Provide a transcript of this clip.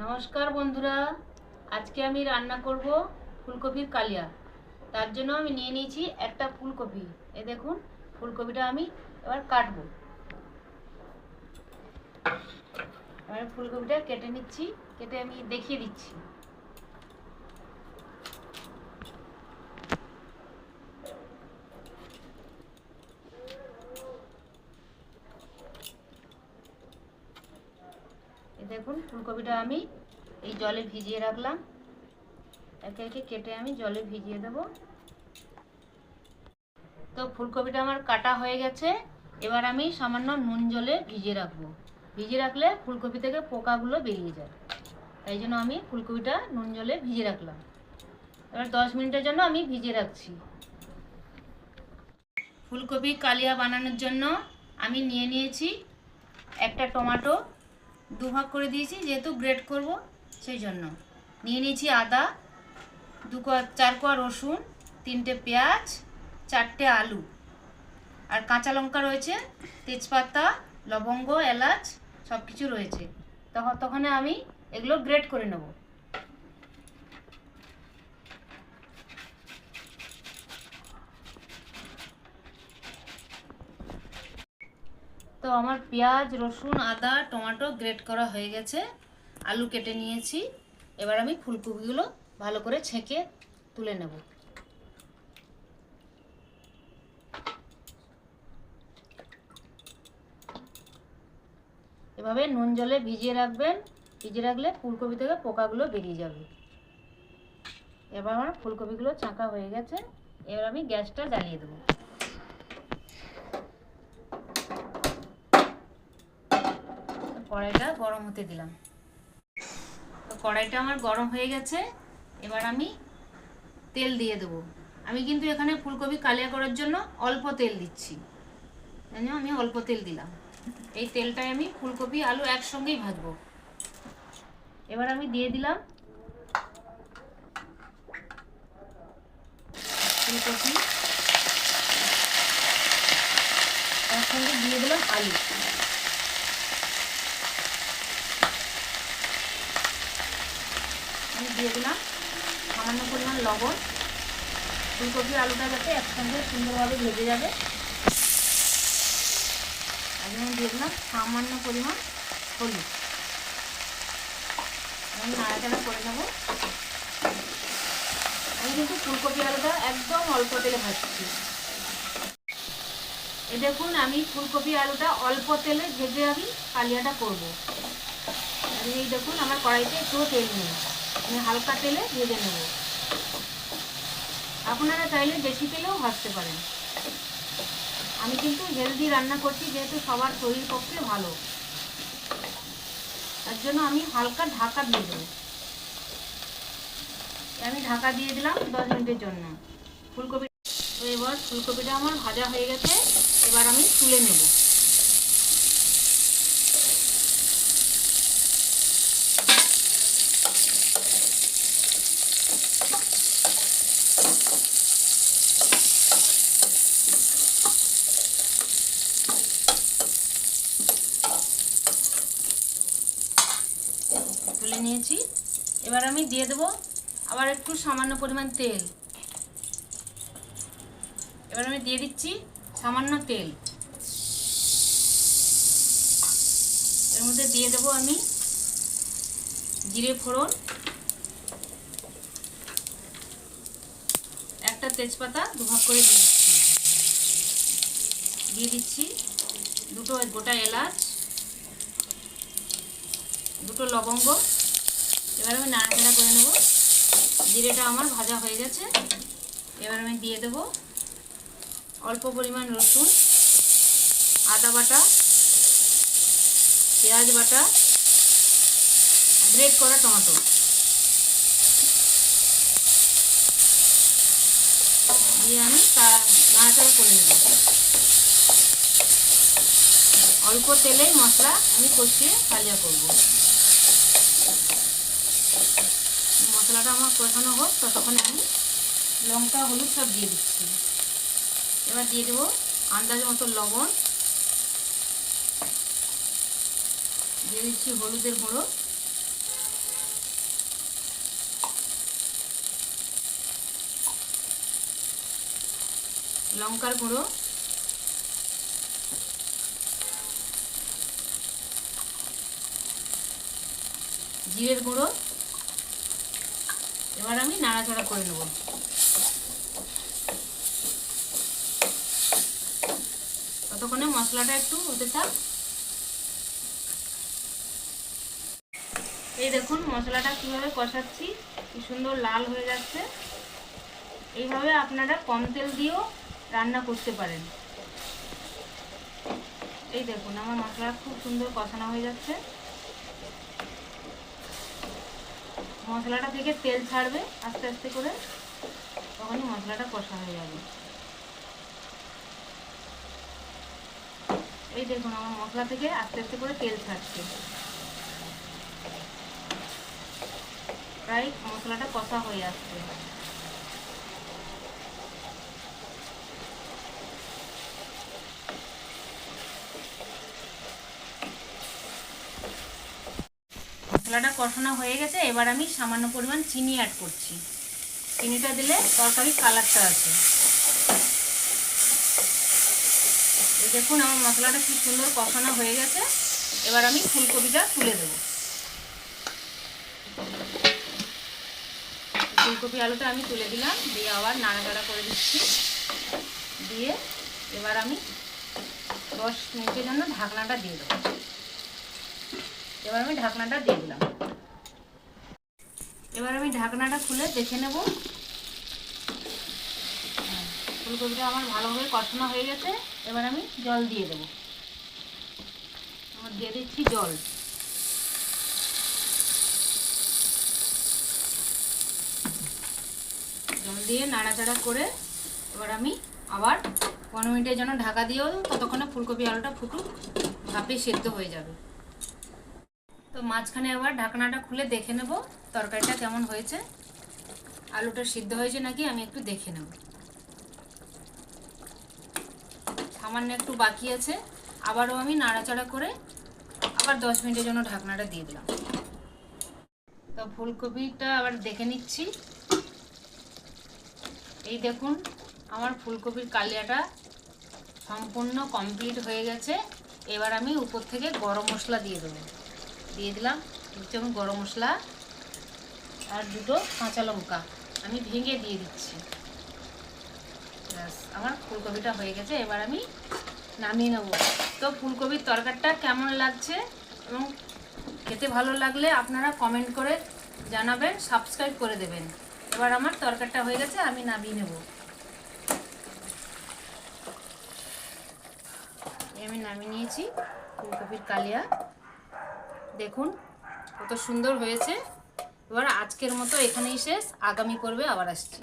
নমস্কার বন্ধুরা, আজকে আমি রান্না করব ফুলকপির কালিয়া। তার জন্য আমি নিয়ে নিয়েছি একটা ফুলকপি। এ দেখুন, ফুলকপিটা আমি এবার কাটব। এবার ফুলকপিটা কেটে নিচ্ছি, কেটে আমি দেখিয়ে দিচ্ছি এই দেখুন, ফুলকপিটা আমি এই জলে ভিজিয়ে রাখলাম। একে একে কেটে আমি জলে ভিজিয়ে দেব। তো ফুলকপিটা আমার কাটা হয়ে গেছে। এবার আমি সামান্য নুন জলে ভিজিয়ে রাখব। ভিজিয়ে রাখলে ফুলকপি থেকে পোকাগুলো বেরিয়ে যায়। তাই জন্য আমি ফুলকপিটা নুন জলে ভিজিয়ে রাখলাম। এবার দশ মিনিটের জন্য আমি ভিজিয়ে রাখছি। ফুলকপি কালিয়া বানানোর জন্য আমি নিয়ে নিয়েছি একটা টমেটো। দু ভাগ করে দিয়েছি, যেহেতু গ্রেড করব, সেই জন্য। নিয়ে নিয়েছি আদা, দু কোয়া, চার কোয়া রসুন, তিনটে পেঁয়াজ, চারটে আলু। আর কাঁচা লঙ্কা রয়েছে, তেজপাতা, লবঙ্গ, এলাচ সব কিছু রয়েছে। তখন তখন আমি এগুলো গ্রেড করে নেব। তো আমার পেঁয়াজ, রসুন, আদা, টমেটো গ্রেট করা হয়ে গেছে। আলু কেটে নিয়েছি। এবার আমি ফুলকপিগুলো ভালো করে ছেঁকে তুলে নেব। এভাবে নুন জলে ভিজিয়ে রাখবেন। ভিজিয়ে রাখলে ফুলকপি থেকে পোকাগুলো বেরিয়ে যাবে। এবার আমার ফুলকপিগুলো ছাঁকা হয়ে গেছে। এবার আমি গ্যাসটা জ্বালিয়ে দেবো। কড়াইটা গরম হতে দিলাম। তো কড়াইটা আমার গরম হয়ে গেছে, এবার আমি তেল দিয়ে দেবো। আমি কিন্তু এখানে ফুলকপি কালিয়া করার জন্য অল্প তেল দিচ্ছি। আমি অল্প তেল দিলাম। এই তেলটায় আমি ফুলকপি, আলু একসঙ্গেই ভাজবো। এবার আমি দিয়ে দিলাম ফুলকপি। তার সঙ্গে দিয়ে দিলাম আলু। আমি দিয়ে দিলাম সামান্য পরিমাণ লবণ। ফুলকপি আলুটা যাতে একসঙ্গে সুন্দরভাবে ভেজে যাবে। আমি দিয়ে দিলাম সামান্য পরিমাণ হলুদ। আমি নাড়াচাড়া করে নেব। আমি কিন্তু ফুলকপি আলুটা একদম অল্প তেলে ভাজছি। এ দেখুন, আমি ফুলকপি আলুটা অল্প তেলে ভেজে আমি কালিয়াটা করব। এই দেখুন, আমার কড়াইতে একটু তেল নেই। আমি হালকা তেলে ভেজে নেব আপনারা চাইলে বেশি তেলেও ভাজতে পারেন। আমি কিন্তু হেলদি রান্না করছি, যেহেতু সবার শরীর পক্ষে ভালো। তার জন্য আমি হালকা ঢাকা দিয়ে দেবো। আমি ঢাকা দিয়ে দিলাম দশ মিনিটের জন্য। ফুলকপি এবার ফুলকপিটা আমার ভাজা হয়ে গেছে। এবার আমি তুলে নেব তুলে নিয়েছি। এবার আমি দিয়ে দেবো আবার একটু সামান্য পরিমাণ তেল। এবার আমি দিয়ে দিচ্ছি সামান্য তেল। এর মধ্যে দিয়ে দেবো আমি জিরে ফোড়ন, একটা তেজপাতা দুভাগ করে দিয়ে দিচ্ছি। দিয়ে দিচ্ছি দুটো গোটা এলাচ, দুটো লবঙ্গ এবার আমি নাড়াচাড়া করে নেব। জিরেটা আমার ভাজা হয়ে গেছে। এবার আমি দিয়ে দেব অল্প পরিমাণ রসুন, আদা বাটা, পেঁয়াজ বাটা, গ্রেট করা টমেটো। দিয়ে আমি তা নাড়াচাড়া করে নেব। অল্প তেলেই মশলা আমি কষিয়ে কালিয়া করব। মশলাটা আমার কষানো হোক, ততক্ষণে আমি লঙ্কা, হলুদ সব দিয়ে দিচ্ছি। এবার দিয়ে দেবো আন্দাজ মতো লবণ। দিয়ে দিচ্ছি হলুদের গুঁড়ো। লঙ্কার গুঁড়ো। জিরের গুঁড়ো। এবার আমি নাড়াচাড়া করে নেব। ততক্ষণে মশলাটা একটু হতে থাক। এই দেখুন, মশলাটা কীভাবে কষাচ্ছি, কি সুন্দর লাল হয়ে যাচ্ছে। এইভাবে আপনারা কম তেল দিয়েও রান্না করতে পারেন। এই দেখুন, আমার মশলা খুব সুন্দর কষানো হয়ে যাচ্ছে। মশলাটা থেকে তেল ছাড়বে আস্তে আস্তে করে, তখনই মশলাটা কষা হয়ে যাবে। এই দেখুন, আমার মশলা থেকে আস্তে আস্তে করে তেল ছাড়ছে। প্রায় মশলাটা কষা হয়ে আসছে। মশলাটা কষানো হয়ে গেছে, এবার আমি সামান্য পরিমাণ চিনি অ্যাড করছি। চিনিটা দিলে তরকারির কালারটা আছে দেখুন আমার মশলাটা কি সুন্দর কষানো হয়ে গেছে। এবার আমি ফুলকপিটা তুলে দেবো। ফুলকপি আলুটা আমি তুলে দিলাম, দিয়ে আবার নাড়াচাড়া করে দিচ্ছি। দিয়ে এবার আমি দশ মিনিটের জন্য ঢাকনাটা দিয়ে দেবো। এবার আমি ঢাকনাটা দিয়ে দিলাম। এবার আমি ঢাকনাটা খুলে দেখে নেব। ফুলকপিটা আমার ভালোভাবে কষানো হয়ে গেছে। এবার আমি জল দিয়ে দেবো। আমার দিয়ে দিচ্ছি জল। জল দিয়ে নাড়াচাড়া করে এবার আমি আবার পনেরো মিনিটের জন্য ঢাকা দিয়েও ততক্ষণে ফুলকপি আলুটা ফুটুক, ভাপে সেদ্ধ হয়ে যাবে। তো মাঝখানে আবার ঢাকনাটা খুলে দেখে নেব তরকারিটা কেমন হয়েছে। আলুটা সিদ্ধ হয়েছে নাকি আমি একটু দেখে নেব। সামান্য একটু বাকি আছে, আবারও আমি নাড়াচাড়া করে আবার দশ মিনিটের জন্য ঢাকনাটা দিয়ে দিলাম। তো ফুলকপিটা আবার দেখে নিচ্ছি। এই দেখুন, আমার ফুলকপির কালিয়াটা সম্পূর্ণ কমপ্লিট হয়ে গেছে। এবার আমি উপর থেকে গরম মশলা দিয়ে দেবো। দিয়ে দিলাম দু চামচ গরম মশলা আর দুটো কাঁচা লঙ্কা। আমি ভেঙে দিয়ে দিচ্ছি। ব্যাস, আমার ফুলকপিটা হয়ে গেছে, এবার আমি নামিয়ে নেব। তো ফুলকপির তরকারিটা কেমন লাগছে এবং খেতে ভালো লাগলে আপনারা কমেন্ট করে জানাবেন সাবস্ক্রাইব করে দেবেন। এবার আমার তরকারিটা হয়ে গেছে, আমি নামিয়ে নেব। আমি নামিয়ে নিয়েছি ফুলকপির কালিয়া। দেখুন কত সুন্দর হয়েছে। এবার আজকের মতো এখানেই শেষ। আগামী পর্বে আবার আসছি।